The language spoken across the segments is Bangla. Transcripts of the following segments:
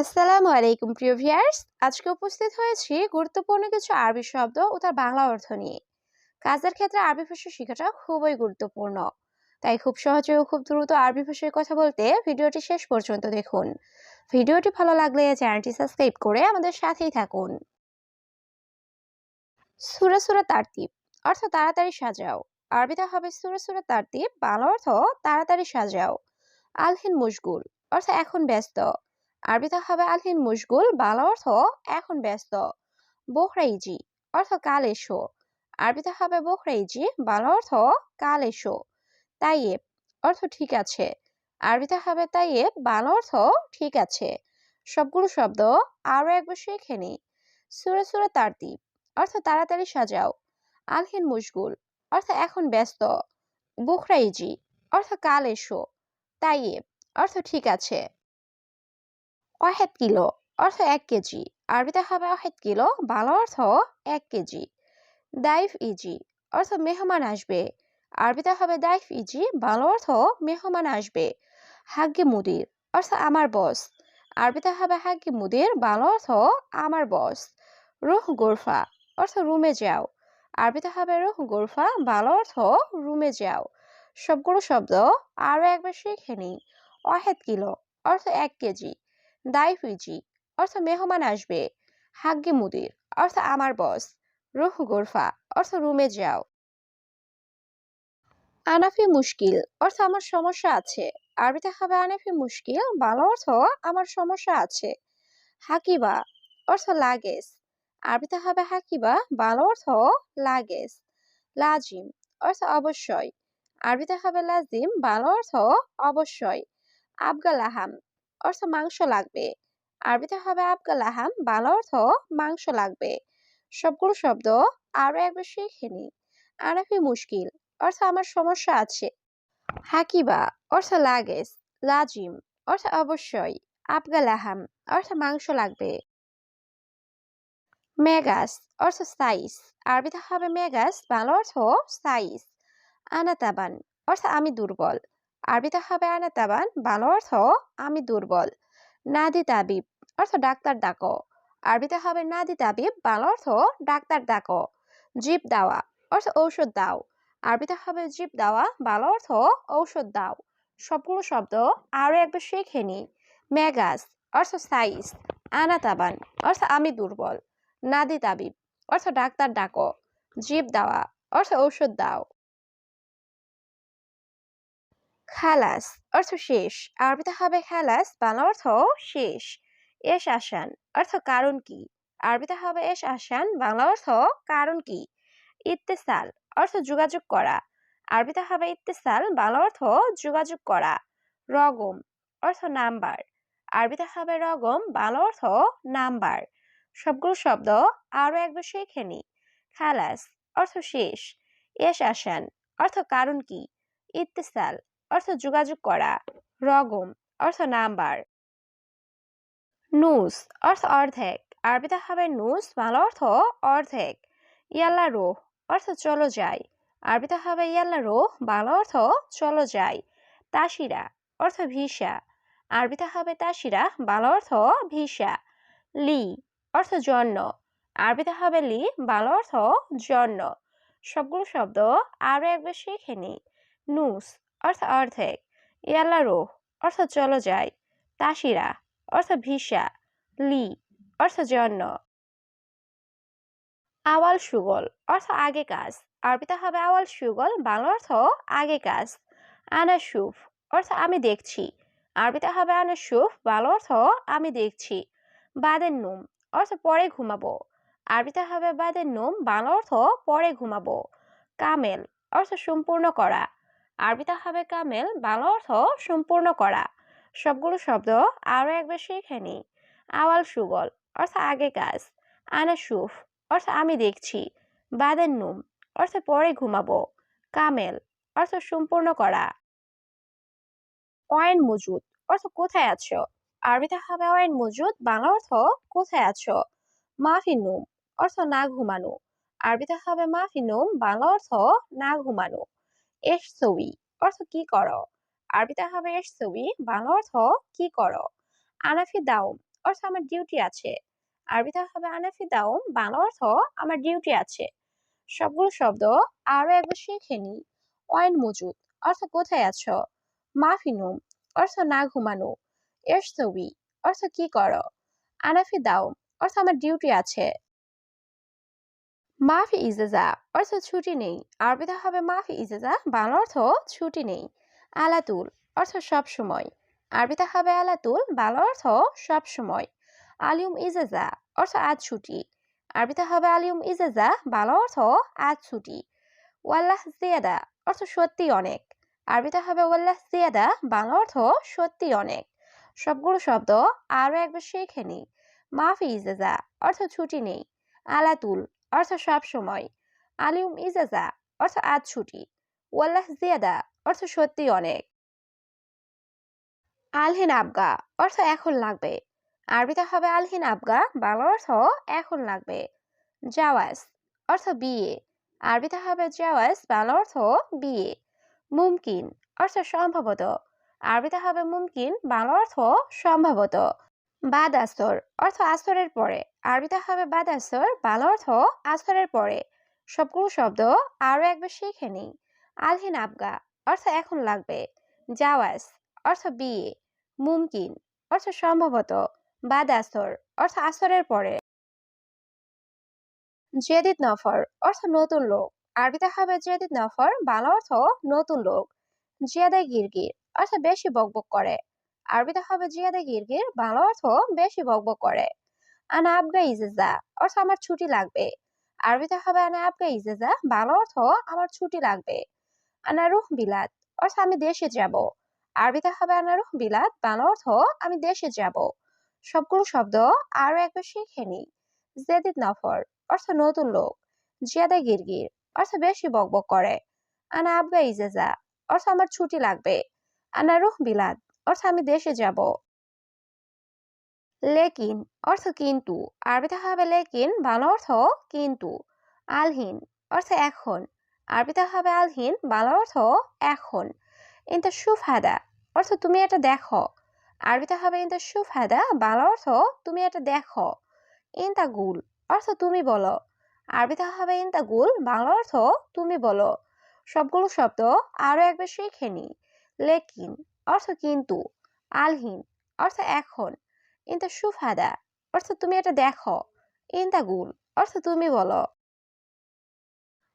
আসসালামু আলাইকুম, প্রিয় ভিউয়ার্স। আজকে উপস্থিত হয়েছি গুরুত্বপূর্ণ কিছু আরবি শব্দ ও তার বাংলা অর্থ নিয়ে। কাজের ক্ষেত্রে আরবি ভাষা শেখাটা খুবই গুরুত্বপূর্ণ। তাই খুব সহজে ও খুব দ্রুত আরবি ভাষায় কথা বলতে ভিডিওটি শেষ পর্যন্ত দেখুন। ভিডিওটি ভালো লাগলে চ্যানেলটি সাবস্ক্রাইব করে আমাদের সাথেই থাকুন। সুরা সুরা তারতিব, অর্থ তাড়াতাড়ি সাজাও। আরবিতে হবে সুরা সুরা তারতিব, বাংলা অর্থ তাড়াতাড়ি সাজাও। আলহিন মুশগুল, অর্থ এখন ব্যস্ত। আরবিতে হবে আলহিন মুশগুল বাংলা অর্থ এখন ব্যস্ত। বোহরাইজি অর্থ কাল এসো আরবিতে হবে বোহরাইজি বাংলা অর্থ কাল এসো তাইয়েব অর্থ ঠিক আছে। আরবিতে হবে তাইয়েব বাংলা অর্থ ঠিক আছে। সবগুলো শব্দ আরও একবার শিখে নিই সুরে সুরে তারতিব অর্থ তাড়াতাড়ি সাজাও। আলহিন মুশগুল অর্থ এখন ব্যস্ত। বুখরাইজি অর্থ কাল এসো তাইয়েব অর্থ ঠিক আছে। ওয়াহেদ কিলো অর্থ এক কেজি। আরবিতে হবে ওয়াহেদ কিলো, বাংলা অর্থ এক কেজি। দাইফ ইজি অর্থ মেহমান আসবে। আরবিতে হবে দাইফ ইজি, বাংলা অর্থ মেহমান আসবে। হাগ্গে মুদির অর্থ আমার বস। আরবিতে হবে হাগ্গে মুদির, বাংলা অর্থ আমার বস। রুহ গোরফা অর্থ রুমে যাও। আরবিতে হবে রুহ গোরফা, বাংলা অর্থ রুমে যাও। সবগুলো শব্দ আরও একবার শিখে নিই। ওয়াহেদ কিলো অর্থ এক কেজি। দাইফিজি অর্থ মেহমান আসবে। হাগ্গে মুদির। অর্থ আমার বস। রুহ গোরফা। অর্থ রুমে যাও। আনাফি মুশকিল। অর্থ আমার সমস্যা আছে। আরবিতে হবে আনাফি মুশকিল। বাংলা অর্থ আমার সমস্যা আছে। হাকিবা। অর্থ লাগেজ। আরবিতে হবে হাকিবা। বাংলা অর্থ লাগেজ। লাজিম। অর্থ অবশ্যই। আরবিতে হবে লাজিম। বাংলা অর্থ অবশ্যই। আবগালাহাম অর্থ মাংস লাগবে। আরবিতে হবে আবগালাহাম বাংলা অর্থ মাংস লাগবে। সবগুলো শব্দ আরও একবার শিখে নি আনাফি মুশকিল, অর্থ আমার সমস্যা আছে। হাকিবা, অর্থ লাগেজ, লাজিম, অর্থ অবশ্যই। আবগালাহাম অর্থ মাংস লাগবে। মেগাস, অর্থ সাইজ, আরবিতে হবে মেগাস, বাংলা অর্থ সাইজ। আনাতাবান, অর্থ আমি দুর্বল। আরবিতে হবে আনাতাবান বাংলা অর্থ আমি দুর্বল, নাদি তাবিব, অর্থ ডাক্তার ডাকো। আরবিতে হবে নাদি তাবিব, বাংলা অর্থ ডাক্তার ডাকো। জিপ দাওয়া, অর্থ ঔষধ দাও। আরবিতে হবে জিপ দাওয়া, বাংলা অর্থ ঔষধ দাও। সবগুলো শব্দ আরও একবার শিখে নি মেগাস, অর্থ সাইজ। আনাতাবান অর্থ আমি দুর্বল, নাদি তাবিব, অর্থ ডাক্তার ডাকো। জিপ দাওয়া, অর্থ ঔষধ দাও। খালাস অর্থ শেষ। আরবিতে হবে খালাস, বাংলা অর্থ শেষ। এস আসান অর্থ কারণ কি? আরবিতে হবে এস আসান, বাংলা অর্থ কারণ কি? ইত্তেসাল অর্থ যোগাযোগ করা। আরবিতে হবে ইত্তেসাল, বাংলা অর্থ যোগাযোগ করা। রগম অর্থ নাম্বার। আরবিতে হবে রগম, বাংলা অর্থ নাম্বার। সবগুলো শব্দ আরও একবার শিখে নি। খালাস অর্থ শেষ। এস আসান অর্থ কারণ কি? ইত্তেসাল অর্থ যোগাযোগ করা, রগম, অর্থ নাম্বার। নুস, অর্থ অর্ধেক। আরবিতে হবে নুস, বাংলা অর্থ অর্ধেক। ইয়াল্লা রোহ, অর্থ চলো যাই। আরবিতে হবে ইয়াল্লা রোহ, বাংলা অর্থ চলো যাই। তাসিরা, অর্থ ভিসা। আরবিতে হবে তাসিরা, বাংলা অর্থ ভিসা। লি, অর্থ জন্য। আরবিতে হবে লি, বাংলা অর্থ জন্য। সবগুলো শব্দ আরও একবার শিখে নি নুস অর্থ অর্ধেক। ইয়াল্লা রোহ, অর্থ চলো যাই তাসিরা, অর্থ ভিসা। লি, অর্থ জন্য। আওয়াল সুগল, অর্থ আগে কাজ। আরবিতে হবে আওয়াল সুগল, বাংলা অর্থ আগে কাজ। আনা সুফ, অর্থ আমি দেখছি। আরবিতে হবে আনা সুফ, বাংলা অর্থ আমি দেখছি। বাদের নুম, অর্থ পরে ঘুমাবো। আরবিতে হবে বাদের নুম, বাংলা অর্থ পরে ঘুমাবো। কামেল, অর্থ সম্পূর্ণ করা। আরবিতে হবে কামেল, বাংলা অর্থ সম্পূর্ণ করা। সবগুলো শব্দ আরও একবার শিখে নি আওয়াল সুগল, অর্থ আগে কাজ। আনা সুফ, অর্থ আমি দেখছি। বাদের নুম, অর্থ পরে ঘুমাবো। কামেল, অর্থ সম্পূর্ণ করা। অয়েন মজুদ, অর্থ কোথায় আছো? আরবিতে হবে ওয়াইন মজুদ, বাংলা অর্থ কোথায় আছো? মাফি নুম, অর্থ না ঘুমানো। আরবিতে হবে মাফি নুম, বাংলা অর্থ না ঘুমানো। এস ছবি অর্থ কি করো? আরবিতে হবে এস ছবি বাংলা অর্থ কি করো? আনাফি দাউম অর্থ আমার ডিউটি আছে। আরবিতে হবে আনাফি দাওম, বাংলা অর্থ আমার ডিউটি আছে। সবগুলো শব্দ আরও একবার শিখে নি। ওয়াইন মজুদ অর্থ কোথায় আছো? মাফিনুম অর্থ না ঘুমানো। এস এরস্তবি অর্থ কি করো? আনাফি দাওম অর্থ আমার ডিউটি আছে। মাফি ইজাজা অর্থ ছুটি নেই। আরবিতে হবে মাফি ইজাজা বাংলা অর্থ ছুটি নেই। আলাতুল, অর্থ সব সময়। আরবিতে হবে আলাতুল, বাংলা অর্থ সব সময়। আলিউম ইজাজা অর্থ আজ ছুটি। আরবিতে হবে আলিউম ইজাজা বাংলা অর্থ আজ ছুটি। ওয়াল্লাহ জিয়াদা, অর্থ সত্যি অনেক। আরবিতে হবে ওয়াল্লাহ জিয়াদা, বাংলা অর্থ সত্যি অনেক। সবগুলো শব্দ আরও একবার শিখে নি মাফি ইজাজা অর্থ ছুটি নেই। আলাতুল অর্থ সব সময়। আলিউম ইজাজা, অর্থ আজ ছুটি। ওয়াল্লাহ জিয়াদা, অর্থ সত্যি অনেক। আলহিন আবগা, অর্থ এখন লাগবে। আরবিতে হবে আলহিন আবগা, বাংলা অর্থ এখন লাগবে। জাওয়াজ, অর্থ বিয়ে। আরবিতে হবে জাওয়াজ, বাংলা অর্থ বিয়ে। মুমকিন, অর্থ সম্ভবত। আরবিতে হবে মুমকিন, বাংলা অর্থ সম্ভবত। বাদ আস্তর অর্থ আস্তরের পরে। আরবিতে হবে বাদ আস্তর বাল অর্থ আস্তরের পরে। সবগুলো শব্দ আরও একবার শিখে নিই। আলহিন আবগা, অর্থ এখন লাগবে। জাওয়াজ, অর্থ বিয়ে। মুমকিন, অর্থ সম্ভবত। বাদ আসর, অর্থ আসরের পরে। জেদিদ নফর, অর্থ নতুন লোক। আরবিতে হবে জেদিদ নফর, বাল অর্থ নতুন লোক। জিয়াদে গিরগির, অর্থ বেশি বকবক করে। আরবিতে হবে জিয়াদে গিরগির বাংলা অর্থ বেশি বকবক করে। আনা আবগা ইজেজা, অর্থ আমার ছুটি লাগবে। আরবিতে হবে আনা আবগা ইজেজা, বাংলা অর্থ আমার ছুটি লাগবে। আনা রুহ বিলাদ অর্থ আমি দেশে যাব। আরবিতে হবে আনা রুহ বিলাদ বাংলা অর্থ আমি দেশে যাব। সবগুলো শব্দ আরও একবার শিখে নিই। জেদিদ নফর, অর্থ নতুন লোক। জিয়াদা গিরগির অর্থ বেশি বকবক করে। আনা আবগা ইজেজা, অর্থ আমার ছুটি লাগবে। আনা রুহ বিলাদ অর্থ আমি দেশে যাব। লেকিন অর্থ কিন্তু, আরবিতে হবে লেকিন, বাংলা অর্থ কিন্তু, আলহীন অর্থ এখন, আরবিতে হবে আলহীন, বাংলা অর্থ এখন। ইন্তা সুফাদা অর্থ তুমি এটা দেখো, আরবিতে হবে ইন্তা সুফাদা, বাংলা অর্থ তুমি এটা দেখো। ইন্তা গুল অর্থ তুমি বলো, আরবিতে হবে ইন্তা গুল বাংলা অর্থ তুমি বলো। সবগুলো শব্দ আরও একবার শিখে নি। লেকিন অর্থ কিন্তু আলহীন, অর্থ এখন। ইন্তা সুফাদা, অর্থ তুমি এটা দেখো। ইন্তা গুল, অর্থ তুমি বলো।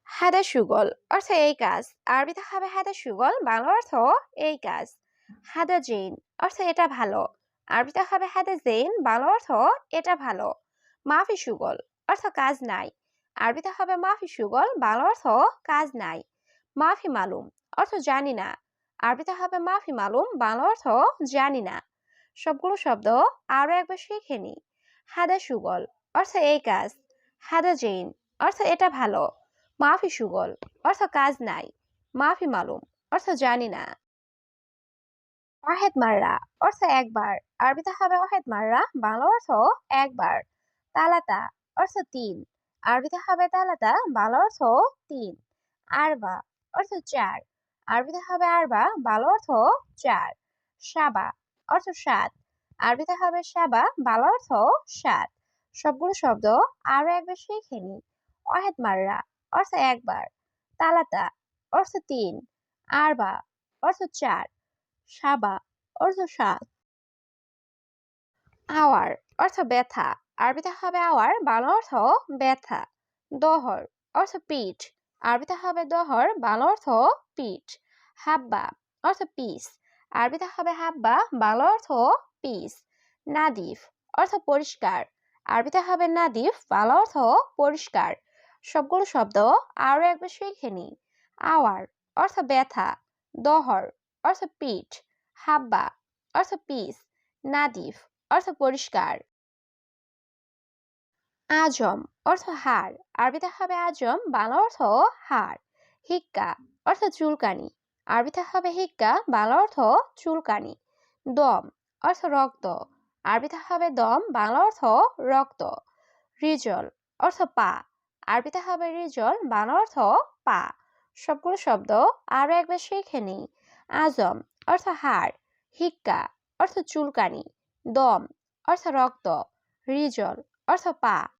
হাদা সুগল, অর্থ এই কাজ। আরবিতে হবে হাদা সুগল, বাংলা অর্থ এই কাজ। হাদা জেইন, অর্থ এটা ভালো। আরবিতে হবে হাদা জেইন, বাংলা অর্থ এটা ভালো। মাফি সুগল, অর্থ কাজ নাই। আরবিতে হবে মাফি সুগল, বাংলা অর্থ কাজ নাই। মাফি মালুম, অর্থ জানি না। আরবিতে হবে মাফি মালুম, বাংলা অর্থ জানি না। সবগুলো শব্দ আরও একবার শিখে নি হাদা সুগল, অর্থ এই কাজ। হাদা জেইন, অর্থ এটা ভালো। মাফি সুগল, অর্থ কাজ নাই। মাফি মালুম, অর্থ জানি না। ওয়াহেদ মাররা, অর্থ একবার। আরবিতে হবে ওয়াহেদ মাররা, বাংলা অর্থ একবার। তালাতা, অর্থ তিন। আরবিতে হবে তালাতা, বাংলা অর্থ তিন। আরবা, অর্থ চার। আরবিতে হবে আরবা, বাংলা অর্থ চার, সাবা অর্থ সাত। আরবিতে হবে সাবা, বাংলা অর্থ সাত। সবগুলো শব্দ আরও একবার শিখে নি ওয়াহেদ মাররা অর্থ একবার। তালাতা অর্থ তিন। আরবা অর্থ চার। সাবা অর্থ সাত। আওয়ার অর্থ ব্যথা। আরবিতে হবে আওয়ার, বাংলা অর্থ ব্যথা। দহর অর্থ পিঠ। আরবিতে হবে দহর বাংলা অর্থ পিঠ। হাব্বা, অর্থ পিস। আরবিতে হবে হাব্বা, বাংলা অর্থ পিস। নাদিফ, অর্থ পরিষ্কার। আরবিতে হবে নাদিফ, বাংলা অর্থ পরিষ্কার। সবগুলো শব্দ আরও একবার শিখে নি আওয়ার, অর্থ ব্যথা। দহর অর্থ পিঠ। হাব্বা, অর্থ পিস। নাদিফ, অর্থ পরিষ্কার। আজম অর্থ হাড় আরবিতে হবে আজম, বাংলা অর্থ হাড় হিক্কা অর্থ চুলকানি। আরবিতে হবে হিক্কা, বাংলা অর্থ চুলকানি। দম অর্থ রক্ত। আরবিতে হবে দম, বাংলা অর্থ রক্ত। রিজল অর্থ পা। আরবিতে হবে রিজল, বাংলা অর্থ পা। সবগুলো শব্দ আরও একবার শিখে নি আজম অর্থ হাড় হিক্কা অর্থ চুলকানি। দম অর্থ রক্ত। রিজল অর্থ পা।